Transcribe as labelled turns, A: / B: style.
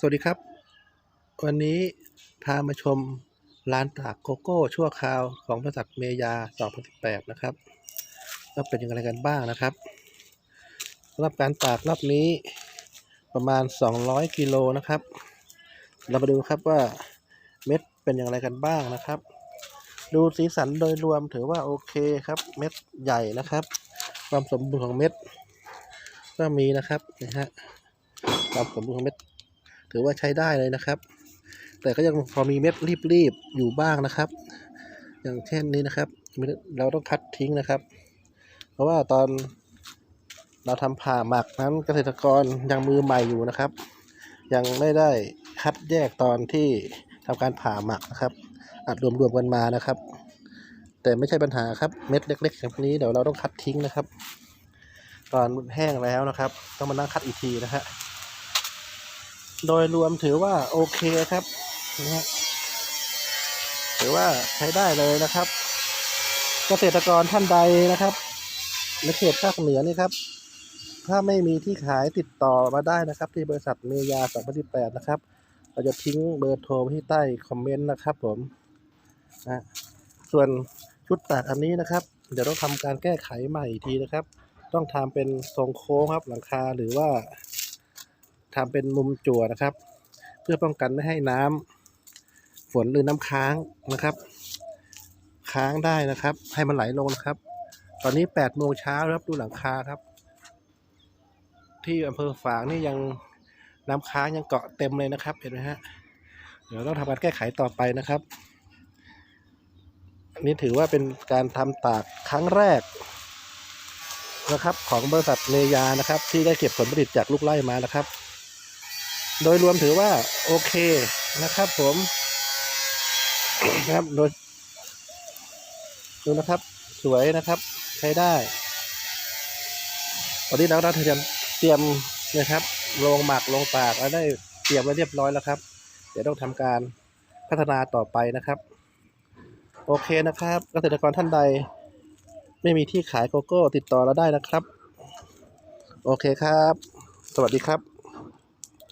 A: สวัสดีครับ วันนี้พามาชมร้านตากโกโก้ ชั่วคราวของบริษัทเมยา 2018 นะครับว่าเป็นยังไงกันบ้างนะครับสำหรับการตากรอบนี้ประมาณ 200 กิโลนะครับ เรามาดูครับว่าเม็ดเป็นอย่างไรกันบ้างนะครับ ดูสีสันโดยรวมถือว่าโอเคครับ เม็ดใหญ่นะครับ ความสมบูรณ์ของเม็ดก็มีนะครับนะฮะความสมบูรณ์ของเม็ด ถือว่าใช้ได้เลยนะครับ แต่ก็ยังพอมีเม็ดรีบๆอยู่บ้างนะครับ อย่างเช่นนี้นะครับ เราต้องคัดทิ้งนะครับ เพราะว่าตอนเราทำผ่าหมักนั้นเกษตรกรยังมือใหม่อยู่นะครับ ยังไม่ได้คัดแยกตอนที่ทำการผ่าหมักนะครับ อัดรวมๆกันมานะครับ แต่ไม่ใช่ปัญหาครับเม็ดเล็กๆแบบนี้เดี๋ยวเราต้องคัดทิ้งนะครับ ตอนแห้งแล้วนะครับ ต้องมานั่งคัดอีกทีนะฮะ โดยรวมถือว่าโอเคครับนะฮะถือว่าใช้ได้เลยนะครับ เกษตรกรท่านใดนะครับในเขตภาคเหนือนี่ครับ ถ้าไม่มีที่ขายติดต่อมาได้นะครับ ที่บริษัทเมยา2018นะครับ เราจะทิ้งเบอร์โทรไว้ที่ใต้คอมเมนต์นะครับ ผมนะส่วนชุดตากอันนี้นะครับ เดี๋ยวต้องทำการแก้ไขใหม่อีกทีนะครับ ต้องทำเป็นทรงโค้งครับหลังคาหรือว่า ทำเป็นมุมจั่วนะครับ เพื่อป้องกันไม่ให้น้ำฝนหรือน้ำค้างนะครับ ค้างได้นะครับ ให้มันไหลลงนะครับ ตอนนี้แปดโมงเช้าครับดูหลังคาครับ ที่อำเภอฝางนี่ยังน้ำค้างยังเกาะเต็มเลยนะครับ เห็นไหมฮะเดี๋ยวต้องทำการแก้ไขต่อไปนะครับอันนี้ถือว่าเป็นการทำตากครั้งแรกนะครับของบริษัทเมยานะครับ ที่ได้เก็บผลผลิตจากลูกไร่มานะครับ โดยรวมถือว่าโอเคนะครับผมนะครับโดยดูนะครับ สวยนะครับ ใช้ได้ตอนนี้เราได้เตรียมเตรียมนะครับลงหมักลงตากแล้วได้เตรียมไว้เรียบร้อยแล้วครับ เดี๋ยวต้องทำการพัฒนาต่อไปนะครับ โอเคนะครับเกษตรกรท่านใด ไม่มีที่ขายโกโก้ติดต่อเราได้นะครับ โอเคครับ สวัสดีครับ